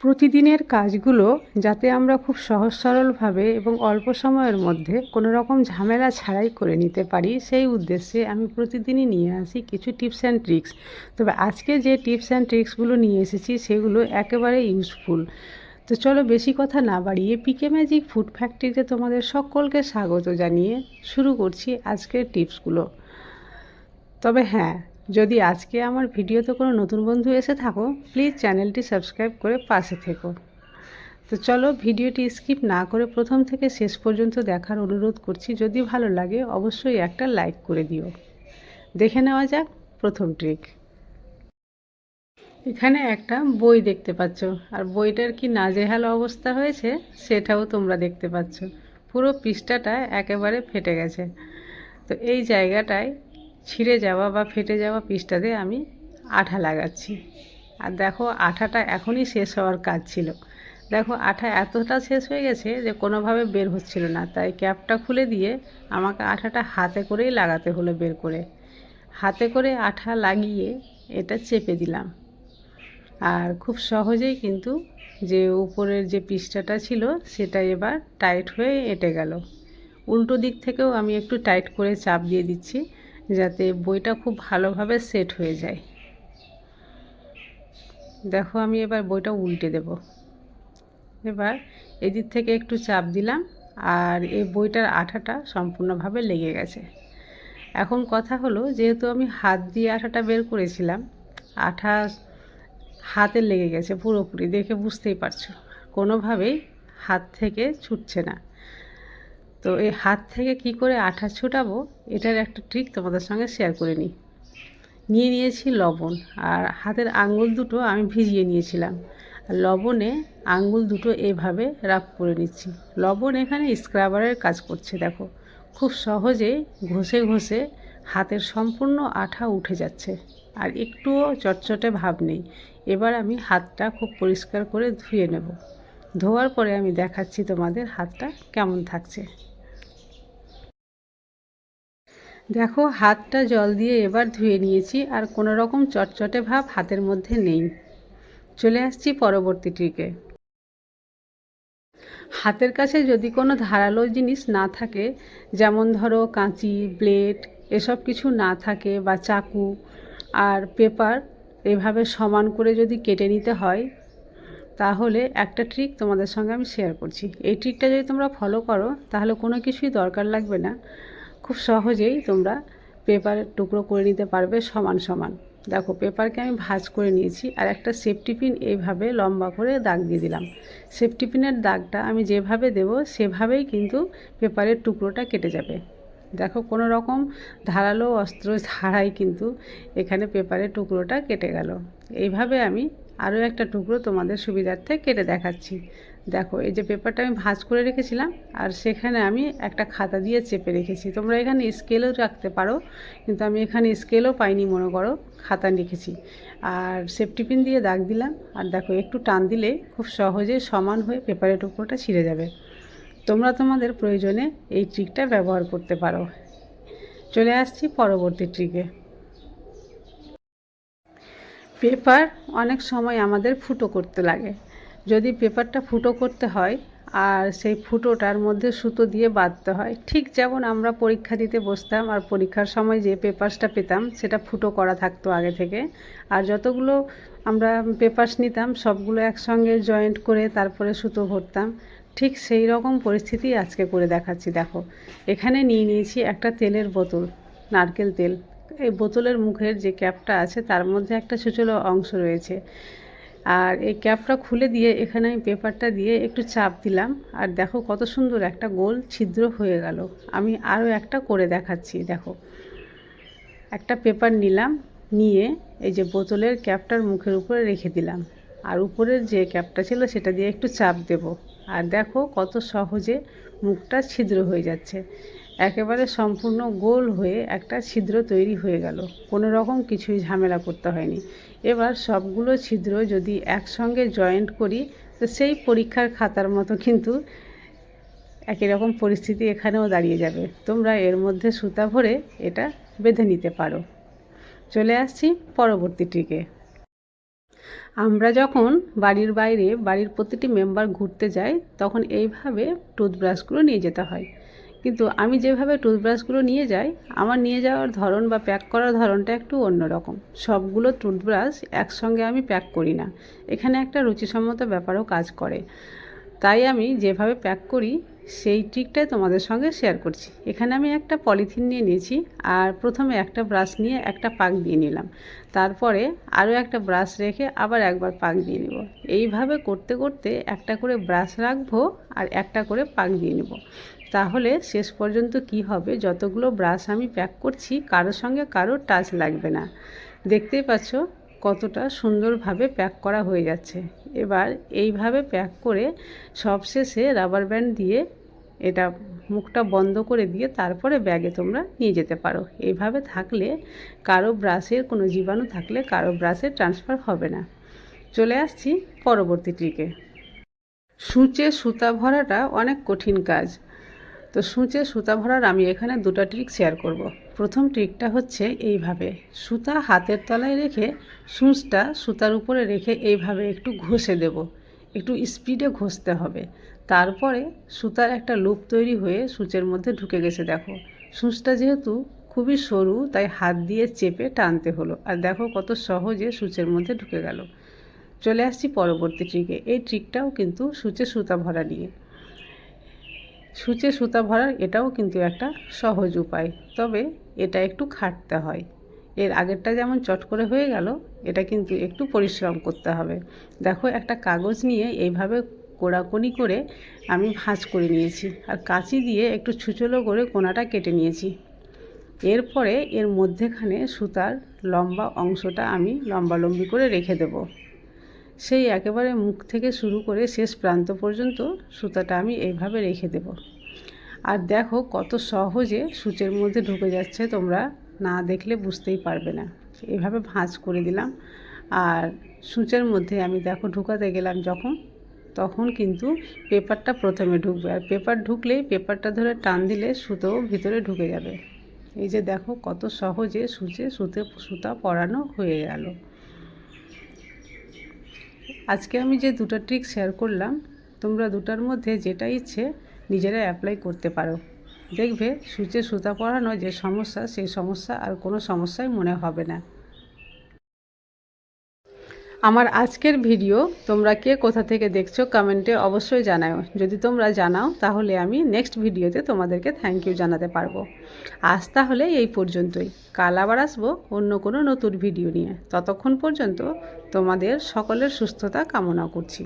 প্রতিদিনের কাজগুলো যাতে আমরা খুব সহজ সরলভাবে এবং অল্প সময়ের মধ্যে কোনো রকম ঝামেলা ছাড়াই করে নিতে পারি, সেই উদ্দেশ্যে আমি প্রতিদিনই নিয়ে আসি কিছু টিপস অ্যান্ড ট্রিক্স। তবে আজকে যে টিপস অ্যান্ড ট্রিক্সগুলো নিয়ে এসেছি সেগুলো একেবারে ইউজফুল। তো চলো বেশি কথা না বাড়িয়ে পিকে ম্যাজিক ফুড ফ্যাক্টরিতে তোমাদের সকলকে স্বাগত জানিয়ে শুরু করছি আজকের টিপসগুলো। তবে হ্যাঁ যদি আজকে আমার ভিডিওতে কোনো নতুন বন্ধু এসে থাকো প্লিজ চ্যানেলটি সাবস্ক্রাইব করে পাশে থেকো। তো চলো ভিডিওটি স্কিপ না করে প্রথম থেকে শেষ পর্যন্ত দেখার অনুরোধ করছি, যদি ভালো লাগে অবশ্যই একটা লাইক করে দিও। দেখে নেওয়া যাক প্রথম ট্রিক এখানে একটা বই দেখতে পাচ্ছ, আর বইটার কি নাজেহাল অবস্থা হয়েছে সেটাও তোমরা দেখতে পাচ্ছ। পুরো পৃষ্ঠাটা একেবারে ফেটে গেছে। তো এই জায়গাটায় ছিঁড়ে যাওয়া বা ফেটে যাওয়া পৃষ্ঠাতে আমি আঠা লাগাচ্ছি। আর দেখো, আঠাটা এখনই শেষ হওয়ার কাজ ছিল। দেখো, আঠা এতটা শেষ হয়ে গেছে যে কোনোভাবে বের হচ্ছিল না। তাই ক্যাপটা খুলে দিয়ে আমাকে আঠাটা হাতে করেই লাগাতে হলো বের করে। হাতে করে আঠা লাগিয়ে এটা চেপে দিলাম। আর খুব সহজেই কিন্তু যে উপরের যে পৃষ্ঠাটা ছিল, সেটা এবার টাইট হয়ে এঁটে গেল। উল্টো দিক থেকেও আমি একটু টাইট করে চাপ দিয়ে দিচ্ছি। যাতে বইটা খুব ভালোভাবে সেট হয়ে যায়। দেখো আমি এবার বইটা উল্টে দেব। এবার এদিক থেকে একটু চাপ দিলাম আর এই বইটার আঠাটা সম্পূর্ণভাবে লেগে গেছে। এখন কথা হলো, যেহেতু আমি হাত দিয়ে আঠাটা বের করেছিলাম, আঠা হাতে লেগে গেছে পুরোপুরি, দেখে বুঝতেই পারছ। কোনোভাবেই হাত থেকে ছুটছে না। তো এই হাত থেকে কি করে আঠা ছুটাবো, এটার একটা ট্রিক তোমাদের সঙ্গে শেয়ার করে নিই। নিয়ে নিয়েছি লবণ, আর হাতের আঙ্গুল দুটো আমি ভিজিয়ে নিয়েছিলাম। লবণে আঙ্গুল দুটো এভাবে রাপ করে নিচ্ছি। লবণ এখানে স্ক্রাবারের কাজ করছে, দেখো। খুব সহজে ঘষে ঘষে হাতের সম্পূর্ণ আঠা উঠে যাচ্ছে, আর একটুও চটচটে ভাব নেই। এবার আমি হাতটা খুব পরিষ্কার করে ধুয়ে নেব। ধোয়ার পরে আমি দেখাচ্ছি তোমাদের হাতটা কেমন থাকছে। দেখো, হাতটা জল দিয়ে এবার ধুয়ে নিয়েছি আর কোনো রকম চটচটে ভাব হাতের মধ্যে নেই। চলে আসছি পরবর্তী ট্রিকে। হাতের কাছে যদি কোনো ধারালো জিনিস না থাকে, যেমন ধরো কাঁচি, ব্লেড, এসব কিছু না থাকে বা চাকু আর পেপার এভাবে সমান করে যদি কেটে নিতে হয়, তাহলে একটা ট্রিক তোমাদের সঙ্গে আমি শেয়ার করছি। এই ট্রিকটা যদি তোমরা ফলো করো, তাহলে কোনো কিছুই দরকার লাগবে না। খুব সহজেই তোমরা পেপারের টুকরো করে নিতে পারবে সমান সমান। দেখো পেপারকে আমি ভাজ করে নিয়েছি আর একটা সেফটি পিন এইভাবে লম্বা করে দাগ দিয়ে দিলাম। সেফটি পিনের দাগটা আমি যেভাবে দেব, সেভাবেই কিন্তু পেপারের টুকরোটা কেটে যাবে। দেখো, কোনো রকম ধারালো অস্ত্র ছাড়াই কিন্তু এখানে পেপারের টুকরোটা কেটে গেল। এইভাবে আমি আরও একটা টুকরো তোমাদের সুবিধার্থে কেটে দেখাচ্ছি। দেখো, এই যে পেপারটা আমি ভাঁজ করে রেখেছিলাম, আর সেখানে আমি একটা খাতা দিয়ে চেপে রেখেছি। তোমরা এখানে স্কেলও রাখতে পারো, কিন্তু আমি এখানে স্কেলও পাইনি, মনে করো, খাতা রেখেছি। আর সেফটি পিন দিয়ে দাগ দিলাম, আর দেখো, একটু টান দিলে খুব সহজে সমান হয়ে পেপারের টুকরোটা ছিঁড়ে যাবে। তোমরা তোমাদের প্রয়োজনে এই ট্রিকটা ব্যবহার করতে পারো। চলে আসছি পরবর্তী ট্রিকে পেপার অনেক সময় আমাদের ফুটো করতে লাগে। যদি পেপারটা ফুটো করতে হয় আর সেই ফুটোটার মধ্যে সুতো দিয়ে বাঁধতে হয়, ঠিক যেমন আমরা পরীক্ষা দিতে বসতাম আর পরীক্ষার সময় যে পেপারসটা পেতাম, সেটা ফুটো করা থাকতো আগে থেকে। আর যতগুলো আমরা পেপার্স নিতাম, সবগুলো একসঙ্গে জয়েন্ট করে তারপরে সুতো ভরতাম। ঠিক সেই রকম পরিস্থিতি আজকে করে দেখাচ্ছি, দেখো। এখানে নিয়ে নিয়েছি একটা তেলের বোতল, নারকেল তেল। এই বোতলের মুখের যে ক্যাপটা আছে, তার মধ্যে একটা সুচলো অংশ রয়েছে। আর এই ক্যাপটা খুলে দিয়ে এখানে আমি পেপারটা দিয়ে একটু চাপ দিলাম। আর দেখো কত সুন্দর একটা গোল ছিদ্র হয়ে গেল। আমি আরও একটা করে দেখাচ্ছি, দেখো। একটা পেপার নিলাম, নিয়ে এই যে বোতলের ক্যাপটার মুখের উপরে রেখে দিলাম। আর উপরের যে ক্যাপটা ছিল সেটা দিয়ে একটু চাপ দেব। আর দেখো কত সহজে মুখটা ছিদ্র হয়ে যাচ্ছে। একেবারে সম্পূর্ণ গোল হয়ে একটা ছিদ্র তৈরি হয়ে গেল। কোনো রকম কিছুই ঝামেলা করতে হয়নি। এবার সবগুলো ছিদ্র যদি একসঙ্গে জয়েন্ট করি, তো সেই পরীক্ষার খাতার মতো কিন্তু একই রকম পরিস্থিতি এখানেও দাঁড়িয়ে যাবে। তোমরা এর মধ্যে সুতা ভরে এটা বেঁধে নিতে পারো। চলে আসছি পরবর্তী ট্রিকে। আমরা যখন বাড়ির বাইরে বাড়ির প্রতিটি মেম্বার ঘুরতে যাই, তখন এইভাবে টুথব্রাশগুলো নিয়ে যেতে হয়। কিন্তু আমি যেভাবে টুথব্রাশগুলো নিয়ে যাই, আমার নিয়ে যাওয়ার ধরন বা প্যাক করার ধরনটা একটু অন্যরকম। সবগুলো টুথব্রাশ একসঙ্গে আমি প্যাক করি না। এখানে একটা রুচিসম্মত ব্যাপারও কাজ করে। তাই আমি যেভাবে প্যাক করি সেই ট্রিকটাই তোমাদের সঙ্গে শেয়ার করছি। এখানে আমি একটা পলিথিন নিয়ে নিয়েছি আর প্রথমে একটা ব্রাশ নিয়ে একটা পাক দিয়ে নিলাম। তারপরে আরও একটা ব্রাশ রেখে আবার একবার পাক দিয়ে নেব। এইভাবে করতে করতে একটা করে ব্রাশ রাখব আর একটা করে পাক দিয়ে নেব। তাহলে শেষ পর্যন্ত কি হবে? যতগুলো ব্রাশ আমি প্যাক করছি কারোর সঙ্গে কারোর টাচ লাগবে না। দেখতেই পাচ্ছ কতটা সুন্দরভাবে প্যাক করা হয়ে যাচ্ছে। এবার এইভাবে প্যাক করে সবশেষে রাবার ব্যান্ড দিয়ে এটা মুখটা বন্ধ করে দিয়ে তারপরে ব্যাগে তোমরা নিয়ে যেতে পারো। এইভাবে থাকলে কারও ব্রাশের কোনো জীবাণু থাকলে কারও ব্রাশে ট্রান্সফার হবে না। চলে আসছি পরবর্তী ট্রিকে। সূচে সুতা ভরাটা অনেক কঠিন কাজ। তো সূচে সুতা ভরার আমি এখানে দুটো ট্রিক শেয়ার করব। প্রথম ট্রিকটা হচ্ছে এইভাবে। সুতা হাতের তলায় রেখে সূচটা সুতার উপরে রেখে এইভাবে একটু ঘষে দেব। একটু স্পিডে ঘষতে হবে। তারপরে সুতার একটা লুপ তৈরি হয়ে সূচের মধ্যে ঢুকে গেছে দেখো। সূচটা যেহেতু খুবই সরু, তাই হাত দিয়ে চেপে টানতে হলো। আর দেখো কত সহজে সূচের মধ্যে ঢুকে গেল। চলে আসছি পরবর্তী ট্রিকে এই ট্রিকটাও কিন্তু সূচে সুতা ভরা নিয়ে। সূচে সুতা ভরার এটাও কিন্তু একটা সহজ উপায়। তবে এটা একটু খাটতে হয়। এর আগেরটা যেমন চট করে হয়ে গেল, এটা কিন্তু একটু পরিশ্রম করতে হবে। দেখো, একটা কাগজ নিয়ে এইভাবে কোড়াকোনি করে আমি ভাঁজ করে নিয়েছি আর কাঁচি দিয়ে একটু ছুচলো করে কোনাটা কেটে নিয়েছি। এরপরে এর মধ্যেখানে সুতার লম্বা অংশটা আমি লম্বালম্বি করে রেখে দেব। সেই একেবারে মুখ থেকে শুরু করে শেষ প্রান্ত পর্যন্ত সুতাটা আমি এইভাবে রেখে দেব। আর দেখো কত সহজে সূচের মধ্যে ঢুকে যাচ্ছে তোমরা, না দেখলে বুঝতেই পারবে না। এভাবে ভাঁজ করে দিলাম। আর সূচের মধ্যে আমি দেখো ঢুকাতে গেলাম যখন, তখন কিন্তু পেপারটা প্রথমে ঢুকবে। আর পেপার ঢুকলেই পেপারটা ধরে টান দিলে সুতোও ভিতরে ঢুকে যাবে। এই যে দেখো কত সহজে সূচে সুতে সুতা পরানো হয়ে গেল। আজকে আমি যে দুটো ট্রিক শেয়ার করলাম, তোমরা দুটার মধ্যে যেটা ইচ্ছে নিজেরা অ্যাপ্লাই করতে পারো। দেখবে সূচে সুতা পরানো যে সমস্যা, সেই সমস্যা আর কোনো সমস্যাই মনে হবে না। আমার আজকের ভিডিও তোমরা কে কোথা থেকে দেখছ কমেন্টে অবশ্যই জানাও যদি তোমরা জানাও, তাহলে আমি নেক্সট ভিডিওতে তোমাদেরকে থ্যাংক ইউ জানাতে পারব। আজ তাহলে এই পর্যন্তই। কাল আবার আসব অন্য কোনো নতুন ভিডিও নিয়ে। ততক্ষণ পর্যন্ত তোমাদের সকলের সুস্থতা কামনা করছি।